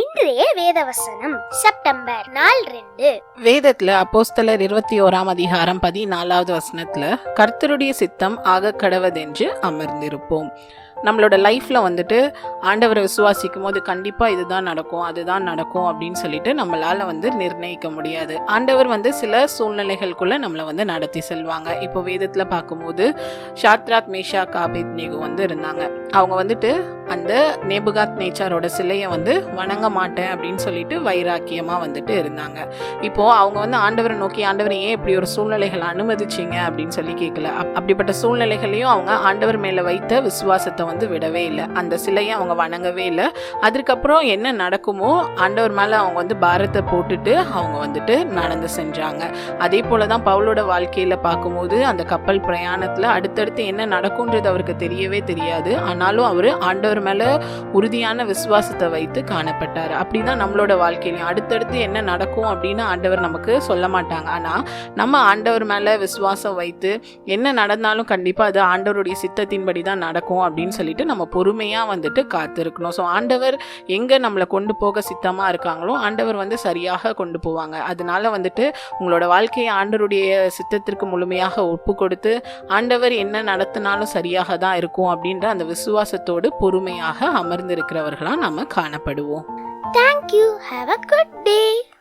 இன்றைய வேதவசனம் செப்டம்பர் நாள் ரெண்டு வேதத்துல அப்போஸ்தலர் இருபத்தி ஓராம் அதிகாரம் பதினாலாவது வசனத்துல கர்த்தருடைய சித்தம் ஆக கடவதென்று அமர்ந்திருப்போம். நம்மளோட லைஃப்பில் வந்துட்டு ஆண்டவரை விசுவாசிக்கும் போது கண்டிப்பாக இதுதான் நடக்கும் அதுதான் நடக்கும் அப்படின்னு சொல்லிட்டு நம்மளால் வந்து நிர்ணயிக்க முடியாது. ஆண்டவர் வந்து சில சூழ்நிலைகளுக்குள்ளே நம்மளை வந்து நடத்தி செல்வாங்க. இப்போ வேதத்தில் பார்க்கும்போது ஷாத்ராத் மேஷா காபித் நேகு வந்து இருந்தாங்க. அவங்க வந்துட்டு அந்த நேபுகாத் நேச்சாரோட சிலையை வந்து வணங்க மாட்டேன் அப்படின்னு சொல்லிட்டு வைராக்கியமாக வந்துட்டு இருந்தாங்க. இப்போது அவங்க வந்து ஆண்டவரை நோக்கி ஆண்டவர் ஏன் இப்படி ஒரு சூழ்நிலைகளை அனுமதிச்சிங்க? அப்படின்னு சொல்லி கேட்கல அப்- அப்படிப்பட்ட சூழ்நிலைகளையும் அவங்க ஆண்டவர் மேலே வைத்த விசுவாசத்தை வந்து விடவே இல்லை. அந்த சிலையை அவங்க வணங்கவே இல்லை. அதுக்கப்புறம் என்ன நடக்குமோ ஆண்டவர் மேலே அவங்க வந்து பாரத்தை போட்டுட்டு அவங்க வந்துட்டு நடந்து செஞ்சாங்க அதே போல தான் பவுலோட வாழ்க்கையில் பார்க்கும்போது அந்த கப்பல் பிரயாணத்தில் அடுத்தடுத்து என்ன நடக்கும்ன்றது அவருக்கு தெரியவே தெரியாது. ஆனால் ஆனாலும் அவர் ஆண்டவர் மேலே உறுதியான விசுவாசத்தை வைத்து காணப்பட்டார். அப்படிதான் நம்மளோட வாழ்க்கையிலையும். அடுத்தடுத்து என்ன நடக்கும் அப்படின்னு ஆண்டவர் நமக்கு சொல்ல மாட்டாங்க. ஆனால் நம்ம ஆண்டவர் மேலே விசுவாசம் வைத்து என்ன நடந்தாலும் கண்டிப்பாக அது ஆண்டவருடைய சித்தத்தின்படி தான் நடக்கும் அப்படின்னு சொல்லிட்டு நம்ம பொறுமையாக வந்துட்டு காத்திருக்கணும். ஸோ ஆண்டவர் எங்கே நம்மளை கொண்டு போக சித்தமாக இருக்காங்களோ ஆண்டவர் வந்து சரியாக கொண்டு போவாங்க. அதனால வந்துட்டு உங்களோட வாழ்க்கையை ஆண்டவருடைய சித்தத்திற்கு முழுமையாக ஒப்பு கொடுத்து ஆண்டவர் என்ன நடத்தினாலும் சரியாக தான் இருக்கும் அப்படின்ற அந்த விசுவாசத்தோடு பொறுமையாக அமர்ந்திருக்கிறவர்களா நம்ம காணப்படுவோம். Thank you have a good day